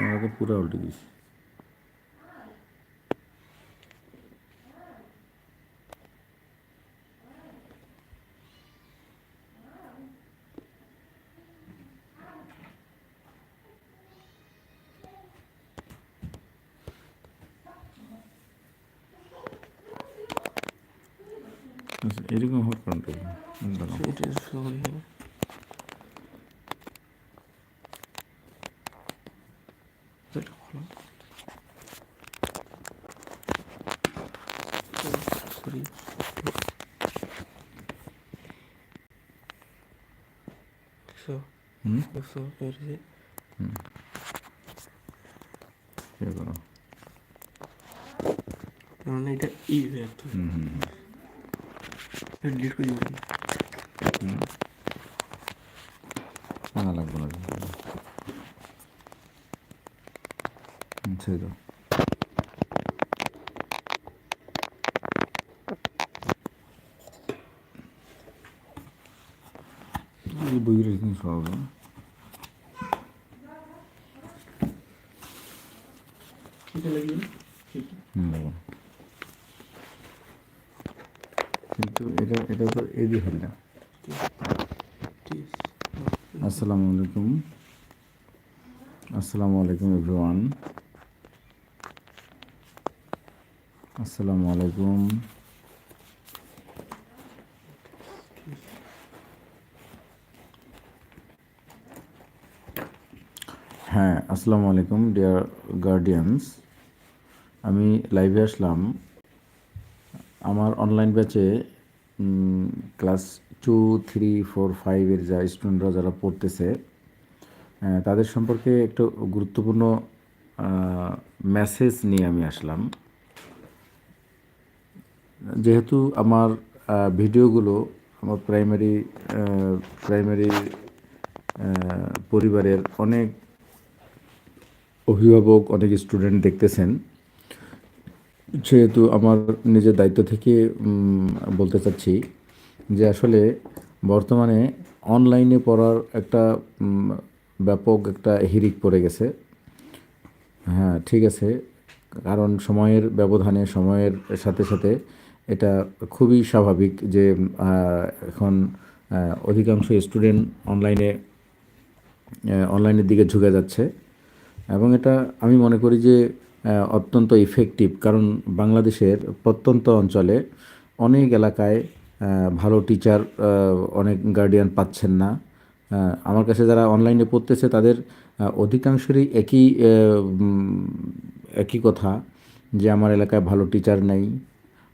ক্যামেরাকে পুরো উল্টে দিয়েছি আচ্ছা, এরকম হওয়ার কারণটা কি? দাঁড়াও। এটা সবাই এটা খোলো সরি দেখছ হুম দেখছ এই যে ইয়ে করো। মানে এটা ই হয়ে একটু হুম হুম হুম। ডিলিট করে দিবি টানা লাগবে না হুম, ছেড়ে দাও এই বইয়ের এখানে সব হবে না? এটা লাগিয়ে হুম, লাগবে। কিন্তু এটা এটা তো এদি হল না ঠিক আছে আসসালামু আলাইকুম আসসালামু আলাইকুম এভরিওয়ান আসসালামু আলাইকুম হ্যাঁ আসসালামু আলাইকুম ডিয়ার গার্ডিয়ানস আমি লাইভে আসলাম। আমার অনলাইন ব্যাচে ক্লাস টু থ্রি ফোর ফাইভের যা স্টুডেন্টরা যারা পড়তেছে তাদের সম্পর্কে একটু গুরুত্বপূর্ণ মেসেজ নিয়ে আমি আসলাম। যেহেতু আমার ভিডিওগুলো আমার প্রাইমারি প্রাইমারি পরিবারের অনেক অভিভাবক, অনেক স্টুডেন্ট দেখতেছেন। সেহেতু আমার নিজের দায়িত্ব থেকে বলতে চাচ্ছি যে আসলে বর্তমানে অনলাইনে পড়ার একটা ব্যাপক একটা হিরিক পড়ে গেছে। হ্যাঁ ঠিক আছে। কারণ সময়ের ব্যবধানে, সময়ের সাথে সাথে এটা খুবই স্বাভাবিক যে এখন অধিকাংশ স্টুডেন্ট অনলাইনে অনলাইনের দিকে ঝুঁকে যাচ্ছে। এবং এটা আমি মনে করি যে অত্যন্ত ইফেক্টিভ কারণ বাংলাদেশের প্রত্যন্ত অঞ্চলে অনেক এলাকায় ভালো টিচার অনেক গার্ডিয়ান পাচ্ছেন না। আমার কাছে যারা অনলাইনে পড়তেছে, তাদের অধিকাংশেরই একই একই কথা যে আমার এলাকায় ভালো টিচার নেই।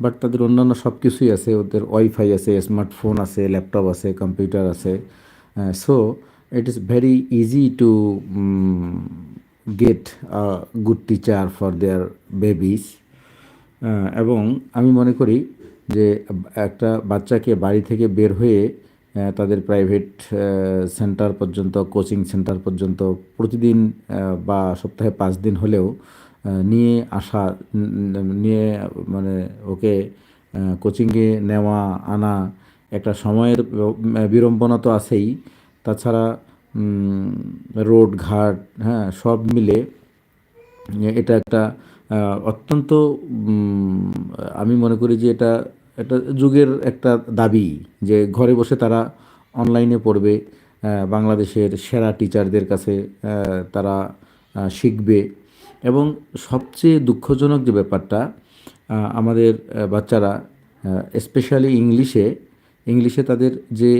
বাট তাদের অন্যান্য সব কিছুই আছে, ওদের ওয়াইফাই আছে স্মার্টফোন আছে ল্যাপটপ আছে কম্পিউটার আছে। So it is very easy to get good teacher for their babies এবং আমি মনে করি যে একটা বাচ্চাকে বাড়ি থেকে বের হয়ে তাদের প্রাইভেট সেন্টার পর্যন্ত কোচিং সেন্টার পর্যন্ত প্রতিদিন বা সপ্তাহে পাঁচ দিন হলেও নিয়ে আসা নিয়ে মানে ওকে কোচিংয়ে নেওয়া, আনা একটা সময়ের বিড়ম্বনা তো আছেই। তাছাড়া রোড ঘাট হ্যাঁ সব মিলে এটা একটা অত্যন্ত আমি মনে করি যে এটা এটা যুগের একটা দাবি যে ঘরে বসে তারা অনলাইনে পড়বে বাংলাদেশের সেরা টিচারদের কাছে তারা শিখবে। এবং সবচেয়ে দুঃখজনক যে ব্যাপারটা আমাদের বাচ্চারা স্পেশালি ইংলিশে ইংলিশে তাদের যে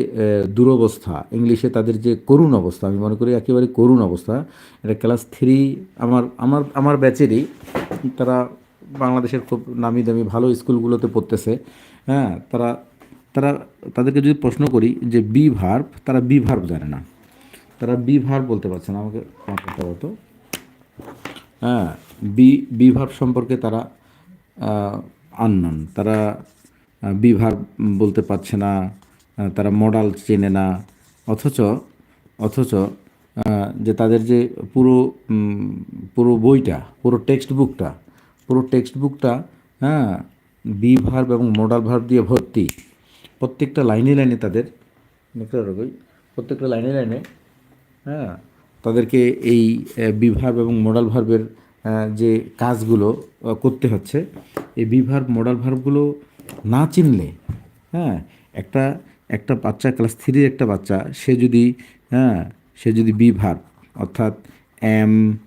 দুরবস্থা, ইংলিশে তাদের যে করুণ অবস্থা, আমি মনে করি একেবারে করুণ অবস্থা, এটা ক্লাস থ্রি আমার আমার আমার ব্যাচেরই, তারা বাংলাদেশের খুব নামি দামি ভালো স্কুলগুলোতে পড়তেছে হ্যাঁ তারা তারা, তাদেরকে যদি প্রশ্ন করি যে বি ভার্ব, তারা বি ভার্ব জানে না। তারা বি ভার্ব বলতে পারছে না, আমাকে কথা হ্যাঁ বি বিভাগ সম্পর্কে তারা আননন তারা বিভাগ বলতে পারছে না তারা মডাল চেনে না। অথচ অথচ যে তাদের যে পুরো পুরো বইটা, পুরো টেক্সট বুকটা পুরো টেক্সট বুকটা হ্যাঁ বি ভার্ব এবং মডাল ভার্ব দিয়ে ভর্তি, প্রত্যেকটা লাইনে লাইনে তাদের প্রত্যেকটা লাইনে লাইনে হ্যাঁ তাদেরকে এই বিভার্ব এবং মোডাল ভার্বের যে কাজগুলো করতে হচ্ছে, এই বিভার্ব মোডাল ভার্বগুলো না চিনলে হ্যাঁ একটা একটা বাচ্চা ক্লাস থ্রির একটা বাচ্চা, সে যদি হ্যাঁ সে যদি বি ভার্ব অর্থাৎ am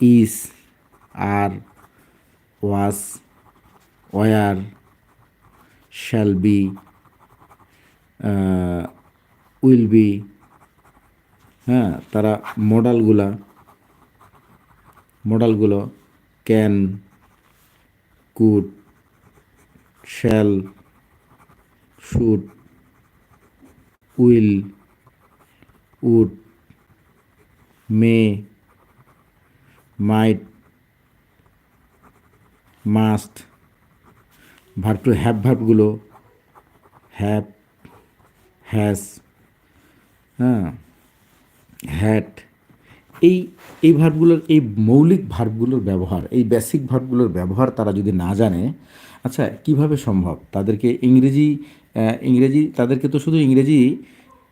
is are was were shall be will be হ্যাঁ তারা মডালগুলা মডালগুলো can could shall should will would may might must verb to have ভার্বগুলো have has হ্যাঁ হ্যাট এই এই ভার্বগুলোর এই মৌলিক ভার্বগুলোর ব্যবহার, এই বেসিক ভার্বগুলোর ব্যবহার তারা যদি না জানে আচ্ছা কীভাবে সম্ভব? তাদেরকে ইংরেজি ইংরেজি, তাদেরকে তো শুধু ইংরেজি,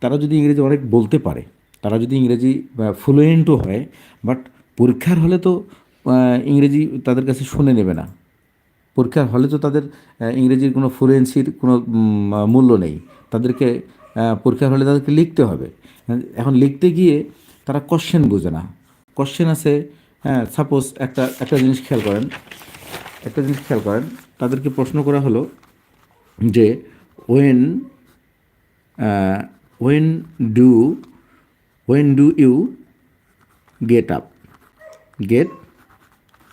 তারা যদি ইংরেজি অনেক বলতে পারে, তারা যদি ইংরেজি ফ্লুয়েন্টও হয় বাট পরীক্ষার হলে তো ইংরেজি তাদের কাছে শুনে নেবে না। পরীক্ষার হলে তো তাদের ইংরেজির কোনো ফ্লুয়েন্সির কোনো মূল্য নেই। তাদেরকে পরীক্ষার হলে তাদেরকে লিখতে হবে। এখন লিখতে গিয়ে তারা কোশ্চেন বোঝে না। কোশ্চেন আছে হ্যাঁ সাপোজ একটা একটা জিনিস খেয়াল করেন। একটা জিনিস খেয়াল করেন, তাদেরকে প্রশ্ন করা হলো যে when when do when do you get up get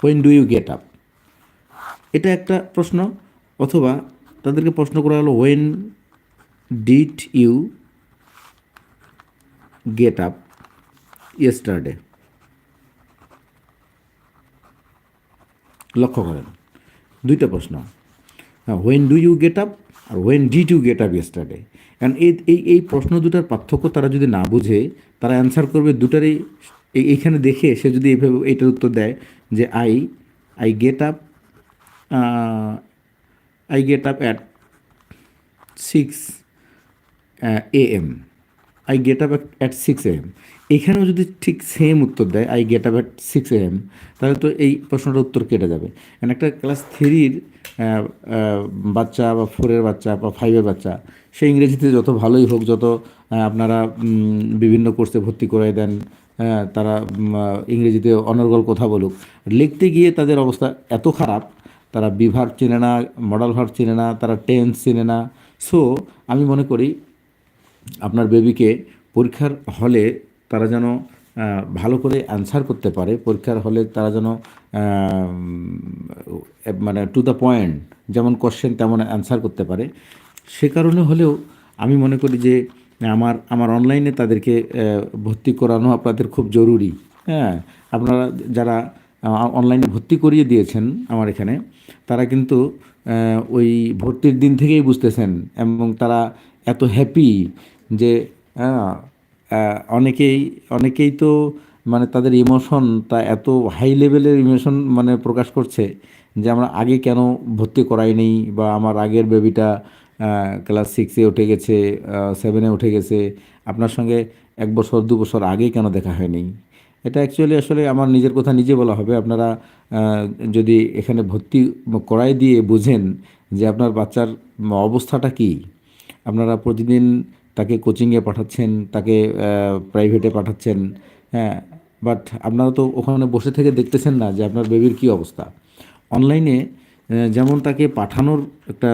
when do you get up এটা একটা প্রশ্ন, অথবা তাদেরকে প্রশ্ন করা হলো when did you get up yesterday লক্ষ্য করেন, দুইটা প্রশ্ন। হ্যাঁ when do you get up R when did you get up yesterday কারণ এই এই এই প্রশ্ন দুটার পার্থক্য তারা যদি না বুঝে, তারা অ্যান্সার করবে দুটারই, এই- এইখানে দেখে সে যদি এইভাবে এইটার উত্তর দেয় যে I I get up I get up at six A M I get up at six A M এখানেও যদি ঠিক সেম উত্তর দেয় I get up at six A M তাহলে তো এই প্রশ্নটার উত্তর কেটে যাবে। কারণ একটা ক্লাস থ্রির বাচ্চা বা ফোরের বাচ্চা বা ফাইভের বাচ্চা, সে ইংরেজিতে যত ভালোই হোক, যত আপনারা বিভিন্ন কোর্সে ভর্তি করে দেন তারা ইংরেজিতে অনর্গল কথা বলুক, লিখতে গিয়ে তাদের অবস্থা এত খারাপ, তারা বিভার চেনে না মডেল ভার্ব চেনে না, তারা টেন্স চেনে না। সো আমি মনে করি আপনার বেবিকে পরীক্ষার হলে তারা যেন ভালো করে অ্যান্সার করতে পারে। পরীক্ষার হলে তারা যেন মানে টু দ্য পয়েন্ট যেমন কোশ্চেন তেমন অ্যান্সার করতে পারে। সে কারণে হলেও আমি মনে করি যে আমার আমার অনলাইনে তাদেরকে ভর্তি করানো আপনাদের খুব জরুরি। হ্যাঁ আপনারা যারা অনলাইনে ভর্তি করিয়ে দিয়েছেন আমার এখানে তারা কিন্তু ওই ভর্তির দিন থেকেই বুঝতেছেন এবং তারা এত হ্যাপি যে আহ, অনেকেই অনেকেই তো মানে তাদের ইমোশন তা এত হাই লেভেলের ইমোশন মানে প্রকাশ করছে যে আমরা আগে কেন ভর্তি করাইনি বা আমার আগের বেবিটা ক্লাস সিক্সে উঠে গেছে সেভেনে উঠে গেছে, আপনার সঙ্গে এক বছর, দু বছর আগে কেন দেখা হয়নি? এটা অ্যাকচুয়ালি আসলে আমার নিজের কথা নিজে বলা হবে। আপনারা যদি এখানে ভর্তি করাই দিয়ে বুঝেন যে আপনার বাচ্চার অবস্থাটা কী, আপনারা প্রতিদিন তাকে কোচিংয়ে পাঠাচ্ছেন, তাকে প্রাইভেটে পাঠাচ্ছেন হ্যাঁ। বাট আপনারা তো ওখানে বসে থেকে দেখতেছেন না যে আপনার বেবির কী অবস্থা। অনলাইনে যেমন তাকে পাঠানোর একটা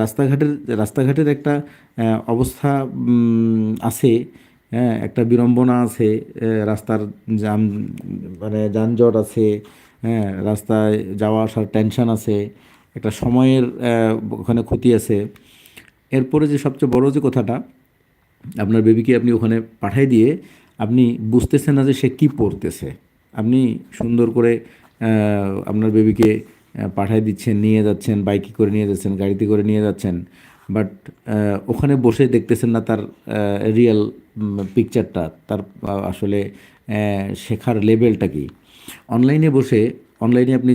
রাস্তাঘাটের রাস্তাঘাটের একটা অবস্থা আছে হ্যাঁ। একটা বিড়ম্বনা আছে রাস্তার জাম মানে যানজট আছে হ্যাঁ। রাস্তায় যাওয়া আসার টেনশন আছে, একটা সময়ের ওখানে ক্ষতি আছে। এরপরে যে সবচেয়ে বড় যে কথাটা আপনার বেবিকে আপনি ওখানে পাঠিয়ে দিয়ে আপনি বুঝতেছেন না যে সে কী পড়তেছে। আপনি সুন্দর করে আপনার বেবিকে পাঠিয়ে দিচ্ছেন, নিয়ে যাচ্ছেন, বাইকে করে নিয়ে যাচ্ছেন, গাড়িতে করে নিয়ে যাচ্ছেন বাট ওখানে বসে দেখতেছেন না তার রিয়েল পিকচারটা তার আসলে শেখার লেভেলটা কি। অনলাইনে বসে অনলাইনে আপনি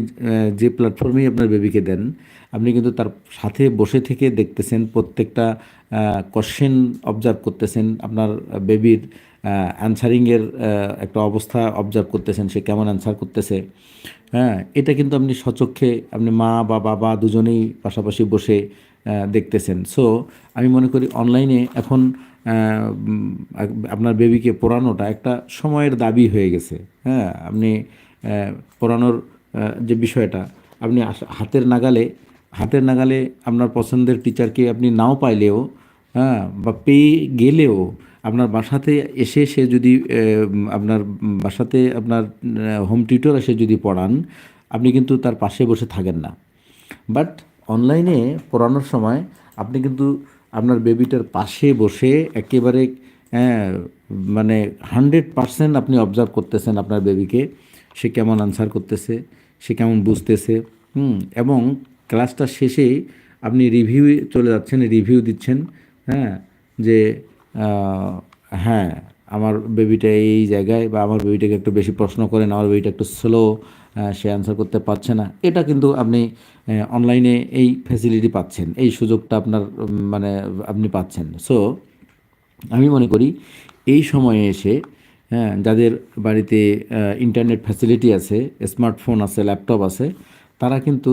যে প্ল্যাটফর্মেই আপনার বেবিকে দেন, আপনি কিন্তু তার সাথে বসে থেকে দেখতেছেন, প্রত্যেকটা কোশ্চেন অবজার্ভ করতেছেন, আপনার বেবির অ্যান্সারিংয়ের একটা অবস্থা অবজার্ভ করতেছেন, সে কেমন অ্যান্সার করতেছে। হ্যাঁ এটা কিন্তু আপনি সচক্ষে আপনি মা বা বাবা দুজনেই পাশাপাশি বসে দেখতেছেন। সো আমি মনে করি অনলাইনে এখন আপনার বেবিকে পড়ানোটা একটা সময়ের দাবি হয়ে গেছে। হ্যাঁ আপনি পড়ানোর যে বিষয়টা, আপনি হাতের নাগালে হাতের নাগালে আপনার পছন্দের টিচারকে আপনি নাও পাইলেও হ্যাঁ বা পেয়ে গেলেও আপনার বাসাতে এসে সে যদি আপনার বাসাতে আপনার হোম টিউটর এসে যদি পড়ান, আপনি কিন্তু তার পাশে বসে থাকেন না। বাট অনলাইনে পড়ানোর সময় আপনি কিন্তু আপনার বেবিটার পাশে বসে একেবারে মানে হান্ড্রেড পারসেন্ট আপনি অবজার্ভ করতেছেন আপনার বেবিকে সে কেমন আনসার করতেছে, সে কেমন বুঝতেছে, হুম, এবং ক্লাসটা শেষে আপনি রিভিউ চলে যাচ্ছেন রিভিউ দিচ্ছেন হ্যাঁ যে হ্যাঁ আমার বেবিটা এই জায়গায় বা আমার বেবিটাকে একটু বেশি প্রশ্ন করেন, আমার বেবিটা একটু স্লো সে অ্যান্সার করতে পারছে না। এটা কিন্তু আপনি অনলাইনে এই ফ্যাসিলিটি পাচ্ছেন, এই সুযোগটা আপনার মানে আপনি পাচ্ছেন। সো আমি মনে করি এই সময়ে এসে হ্যাঁ যাদের বাড়িতে ইন্টারনেট ফ্যাসিলিটি আছে স্মার্টফোন আছে ল্যাপটপ আছে, তারা কিন্তু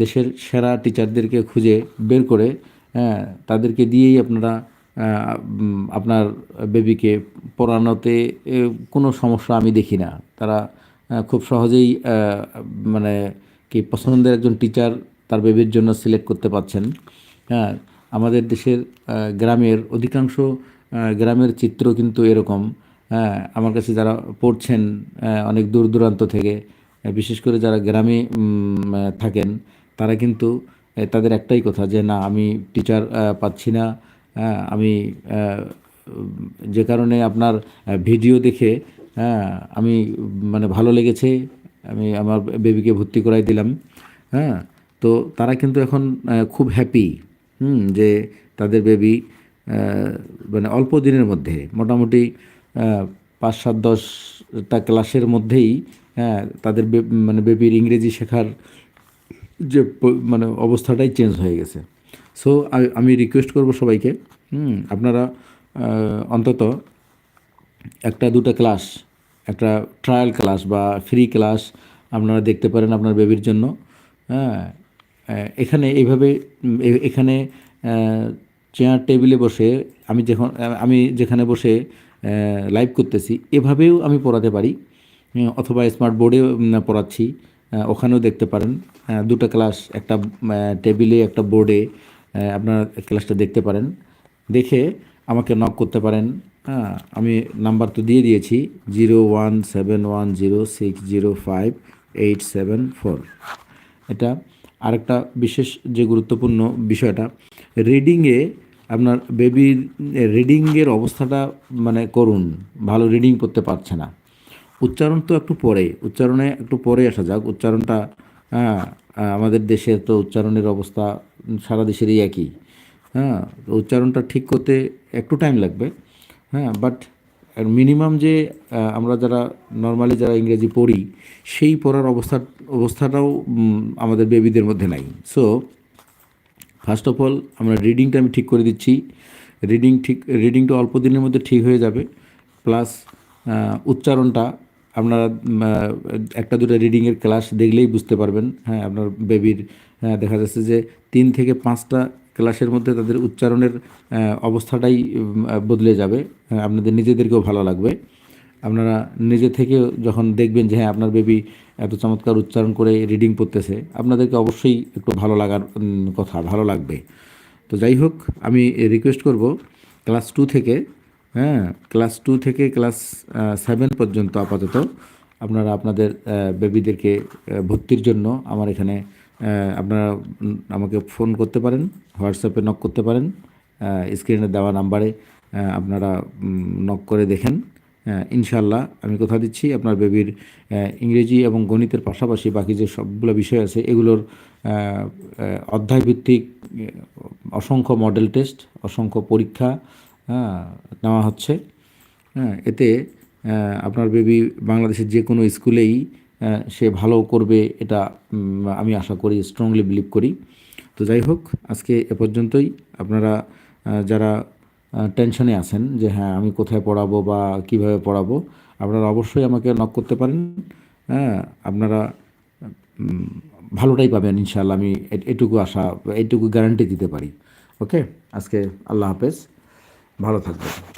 দেশের সেরা টিচারদেরকে খুঁজে বের করে হ্যাঁ তাদেরকে দিয়েই আপনারা আপনার বেবিকে পড়ানোতে কোনো সমস্যা আমি দেখি না। তারা খুব সহজেই মানে কি পছন্দের একজন টিচার তার বেবির জন্য সিলেক্ট করতে পারছেন। হ্যাঁ আমাদের দেশের গ্রামের অধিকাংশ গ্রামের চিত্র কিন্তু এরকম। আমার কাছে যারা পড়ছেন অনেক দূর দূরান্ত থেকে বিশেষ করে যারা গ্রামে থাকেন, তারা কিন্তু তাদের একটাই কথা যে, না, আমি টিচার পাচ্ছি না। হ্যাঁ আমি যে কারণে আপনার ভিডিও দেখে হ্যাঁ আমি মানে ভালো লেগেছে, আমি আমার বেবিকে ভর্তি করাই দিলাম। হ্যাঁ তো তারা কিন্তু এখন খুব হ্যাপি হুম, যে তাদের বেবি মানে অল্প দিনের মধ্যে, মোটামুটি পাঁচ, সাত, দশটা ক্লাসের মধ্যেই হ্যাঁ তাদের মানে বেবির ইংরেজি শেখার যে মানে অবস্থাটাই চেঞ্জ হয়ে গেছে। সো আমি রিকোয়েস্ট করব সবাইকে, হুম, আপনারা অন্তত একটা, দুটো ক্লাস, একটা ট্রায়াল ক্লাস বা ফ্রি ক্লাস আপনারা দেখতে পারেন আপনার বেবির জন্য হ্যাঁ এখানে এইভাবে এখানে চেয়ার টেবিলে বসে আমি যখন আমি যেখানে বসে লাইভ করতেছি। এভাবেও আমি পড়াতে পারি অথবা স্মার্ট বোর্ডেও পড়াচ্ছি। ওখানেও দেখতে পারেন। দুটো ক্লাস একটা টেবিলে একটা বোর্ডে আপনার ক্লাসটা দেখতে পারেন। দেখে আমাকে নক করতে পারেন। হ্যাঁ আমি নাম্বার তো দিয়ে দিয়েছি zero one seven one zero six zero five eight seven four এটা আরেকটা বিশেষ যে গুরুত্বপূর্ণ বিষয়টা রিডিংয়ে আপনার বেবির রিডিংয়ের অবস্থাটা মানে করুন, ভালো রিডিং করতে পারছে না। উচ্চারণ তো একটু পরে, উচ্চারণে একটু পরে আসা যাক, উচ্চারণটা হ্যাঁ আমাদের দেশে তো উচ্চারণের অবস্থা সারা দেশেরই একই। হ্যাঁ উচ্চারণটা ঠিক করতে একটু টাইম লাগবে। হ্যাঁ বাট মিনিমাম যে আমরা যারা নর্মালি যারা ইংরেজি পড়ি, সেই পড়ার অবস্থা, অবস্থাটাও আমাদের বেবিদের মধ্যে নাই। সো ফার্স্ট অফ অল আমরা রিডিংটা আমি ঠিক করে দিচ্ছি। রিডিং ঠিক রিডিংটা অল্প দিনের মধ্যে ঠিক হয়ে যাবে। প্লাস উচ্চারণটা আপনারা একটা দুটো রিডিংয়ের ক্লাস দেখলেই বুঝতে পারবেন। হ্যাঁ আপনার বেবির দেখা যাচ্ছে যে তিন থেকে পাঁচটা ক্লাসের মধ্যে তাদের উচ্চারণের অবস্থাটাই বদলে যাবে। হ্যাঁ, আপনাদের নিজেদেরকেও ভালো লাগবে। আপনারা নিজে থেকে যখন দেখবেন যে হ্যাঁ আপনার বেবি এত চমৎকার উচ্চারণ করে রিডিং পড়তেছে, আপনাদেরকে অবশ্যই একটু ভালো লাগার কথা, ভালো লাগবে। তো যাই হোক, আমি রিকোয়েস্ট করব ক্লাস টু থেকে হ্যাঁ ক্লাস টু থেকে ক্লাস সেভেন পর্যন্ত আপাতত আপনারা আপনাদের বেবিদেরকে ভর্তির জন্য আমার এখানে আপনারা আমাকে ফোন করতে পারেন হোয়াটসঅ্যাপে নক করতে পারেন স্ক্রিনে দেওয়া নাম্বারে আপনারা নক করে দেখেন। ইনশাল্লাহ আমি কথা দিচ্ছি। আপনার বেবির ইংরেজি এবং গণিতের পাশাপাশি বাকি যে সবগুলো বিষয় আছে, এগুলোর অধ্যায়ভিত্তিক অসংখ্য মডেল টেস্ট, অসংখ্য পরীক্ষা হ্যাঁ নেওয়া হচ্ছে। হ্যাঁ এতে আপনার বেবি বাংলাদেশের যে কোনো স্কুলেই সে ভালো করবে এটা আমি আশা করি স্ট্রংলি বিলিভ করি। তো যাই হোক, আজকে এ পর্যন্তই। আপনারা যারা টেনশনে আছেন যে হ্যাঁ আমি কোথায় পড়াবো বা কীভাবে পড়াবো, আপনারা অবশ্যই আমাকে নক করতে পারেন। হ্যাঁ আপনারা ভালোটাই পাবেন ইনশাল্লাহ আমি এটুকু আশা, এটুকু গ্যারান্টি দিতে পারি। ওকে আজকে আল্লাহ হাফেজ। ভালো থাকবেন।